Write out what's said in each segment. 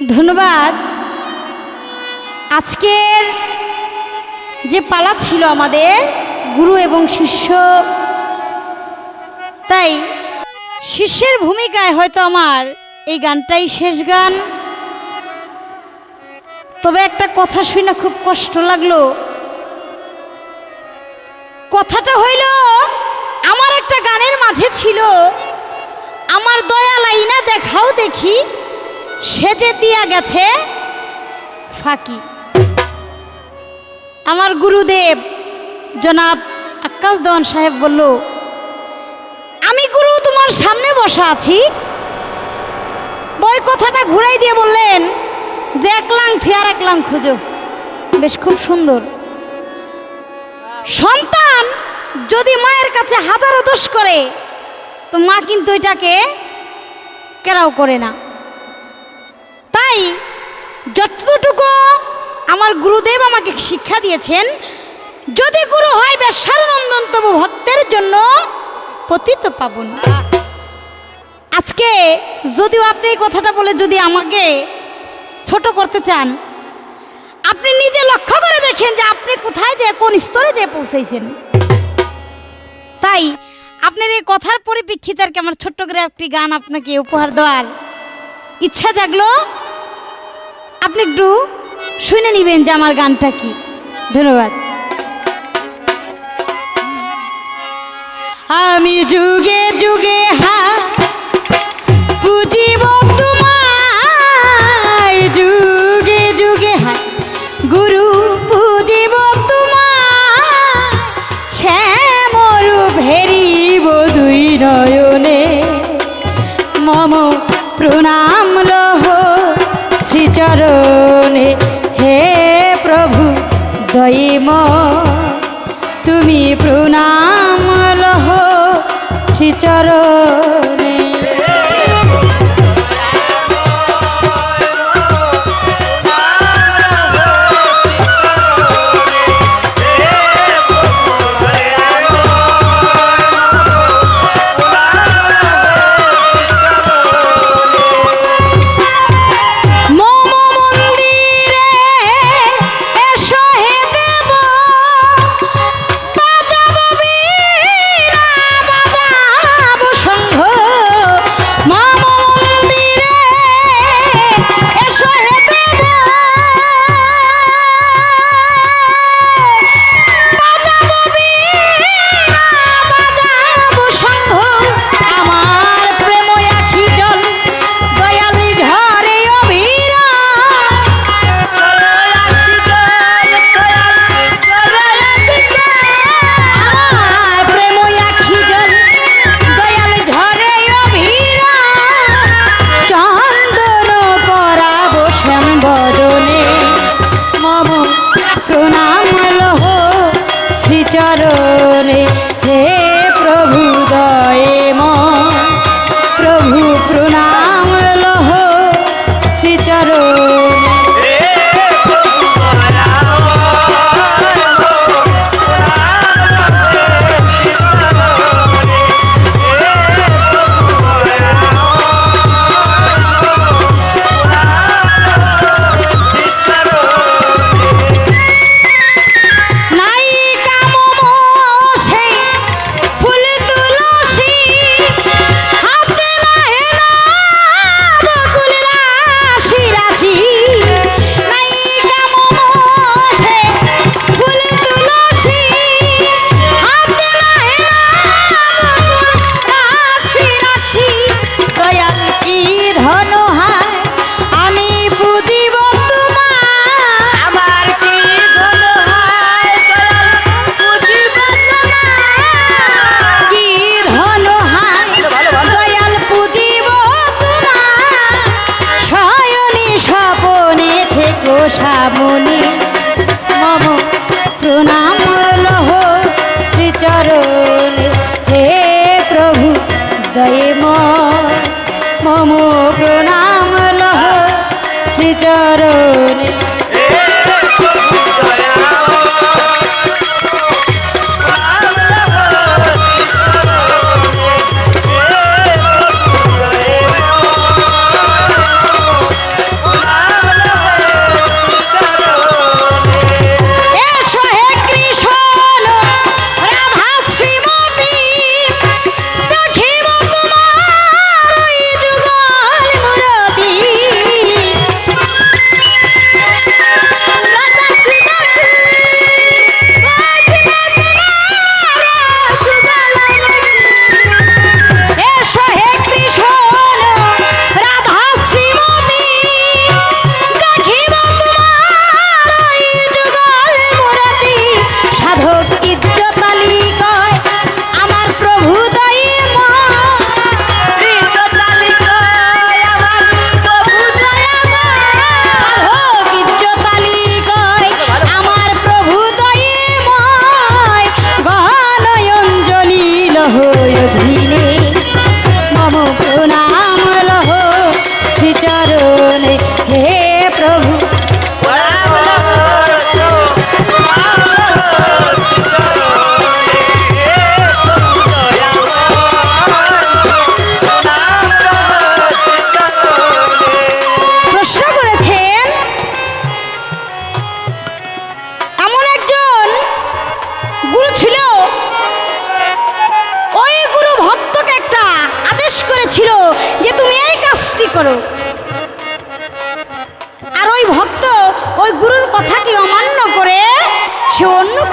ধন্যবাদ। আজকের যে পালা ছিল আমাদের গুরু এবং শিষ্য, তাই শিষ্যের ভূমিকায় হয়তো আমার এই গানটাই শেষ গান। তবে একটা কথা শুনে খুব কষ্ট লাগল। কথাটা হইল, আমার একটা গানের মাঝে ছিল, আমার দয়াল আইনা দেখাও দেখি সেজে দিয়া গেছে ফাঁকি। আমার গুরুদেব জনাব আকাশ দেওয়ান সাহেব বলল, আমি গুরু, তোমার সামনে বসা আছি। বই কথাটা ঘুরাই দিয়ে বললেন, যে এক লাং আর এক লাং খুঁজো। বেশ খুব সুন্দর। সন্তান যদি মায়ের কাছে হাজারো দোষ করে, তো মা কিন্তু এটাকে কেরাও করে না। তাই যতটুকু আমার গুরুদেব আমাকে শিক্ষা দিয়েছেন, যদি গুরু হয় বেশারনন্দন তবু ভক্তের জন্য পতিত পাবন। আজকে যদিও আপনি এই কথাটা বলে যদি আমাকে ছোট করতে চান, আপনি নিজে লক্ষ্য করে দেখেন যে আপনি কোথায় যে, কোন স্তরে যে পৌঁছাইছেন তাই আপনার এই কথার পরিপ্রেক্ষিতে আর কি আমার ছোট্ট করে একটি গান আপনাকে উপহার দেওয়ার ইচ্ছা জাগলো। আপনি একটু শুনে নিবেন যে আমার গানটা কি। ধন্যবাদ। আমি যুগে যুগে হা থেকো মম প্রণাম লহ শ্রীচরণে। হে প্রভু দয়ে মম প্রণাম লহ শ্রীচরণে।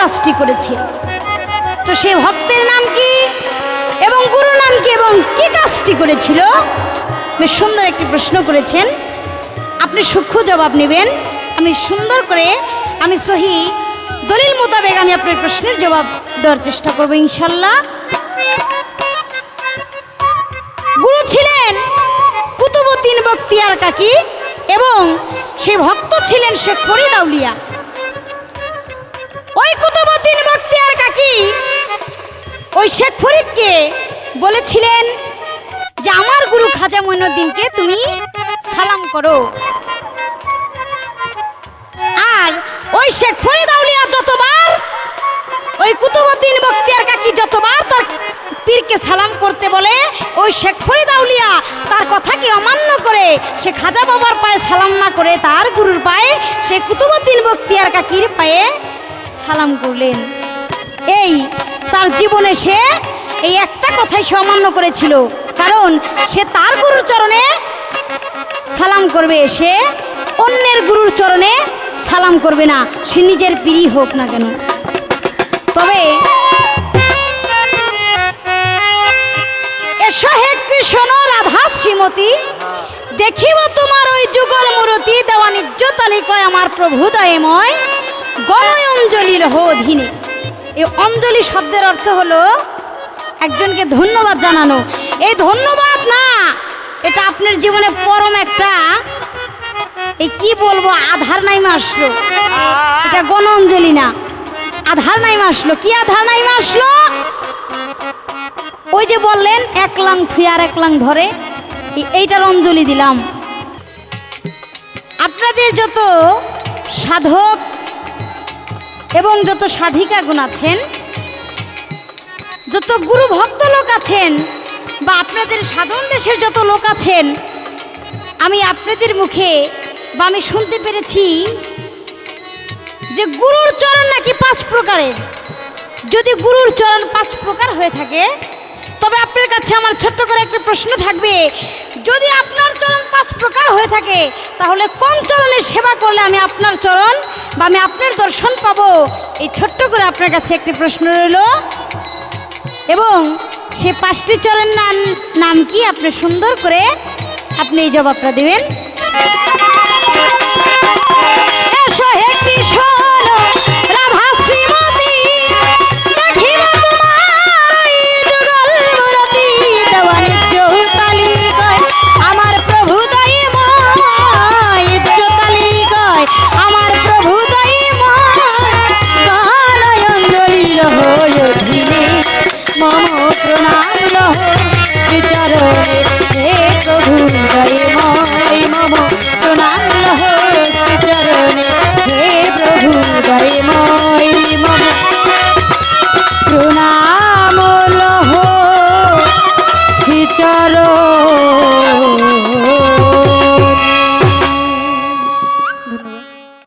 কাজটি করেছে। তো সে ভক্তের নাম কি এবং গুরু নাম কি এবং কি কাজটি করেছিল? বেশ সুন্দর একটি প্রশ্ন করেছেন। আপনি সূক্ষ্ম জবাব নেবেন। আমি সুন্দর করে, আমি সহি দলিল মোতাবেক আমি আপনার প্রশ্নের জবাব দেওয়ার চেষ্টা করব ইনশাল্লাহ। গুরু ছিলেন কুতুবুদ্দিন বক্তিয়ার কাকি এবং সেই ভক্ত ছিলেন শেখ ফরিদ আউলিয়া। ওই কুতুবুদ্দিন বক্তিয়ার কাকি, ওই শেখ ফরিদকে বলেছিলেন যে, আমার গুরু খাজা মঈনুদ্দিনকে তুমি সালাম করো। আর ওই শেখ ফরিদ আউলিয়া যতবার, ওই কুতুবুদ্দিন বক্তিয়ার কাকি যতবার তার পীরকে সালাম করতে বলে, ওই শেখ ফরিদ আউলিয়া তার কথাকে অমান্য করে সে খাজা বাবার পায়ে সালাম না করে তার গুরুর পায়ে, সে কুতুবুদ্দিন বক্তিয়ার কাকির পায়ে সালাম করলেন। এই, তার জীবনে সে এই একটা কথাই সে অমান্য করেছিল। কারণ সে তার গুরুর চরণে সালাম করবে, সে অন্যের গুরুর চরণে সালাম করবে না। সে নিজের পীরই হোক না কেন। তবে কৃষ্ণ রাধা শ্রীমতী, দেখিব তোমার ওই যুগল মূরতি দেওয়া নিজ তালিকায় আমার প্রভু দয়ময়। গণয় অঞ্জলির অধীনে এই অঞ্জলি শব্দের অর্থ হলো একজনকে ধন্যবাদ জানানো। এই ধন্যবাদ না, এটা আপনার জীবনে পরম একটা, এই কি বলব, আধার নাইমা আসলো। এটা গণ অঞ্জলি না, আধার নাইমা আসলো। কি আধার নাইমা আসলো? ওই যে বললেন, এক লাং থুই আর এক লাং ধরে এইটার অঞ্জলি দিলাম। আপনাদের যত সাধক এবং যত সাধিকাগুণ আছেন, যত গুরু ভক্ত লোক আছেন, বা আপনাদের সাধন দেশের যত লোক আছেন, আমি আপনাদের মুখে বা আমি শুনতে পেরেছি যে গুরুর চরণ নাকি পাঁচ প্রকারের। যদি গুরুর চরণ পাঁচ প্রকার হয়ে থাকে, তবে আপনার কাছে আমার ছোট্ট করে একটা প্রশ্ন থাকবে যদি আপনার চরণ পাঁচ প্রকার হয়ে থাকে, তাহলে কোন চরণের সেবা করলে আমি আপনার চরণ বা আমি আপনার দর্শন পাবো? এই ছোট্ট করে আপনার কাছে একটি প্রশ্ন রইল। এবং সে পাঁচটি চরণ নাম নাম কি? আপনি সুন্দর করে আপনি এই জবাবটা দেবেন। হে रहो विचारो रे प्रभु दयमा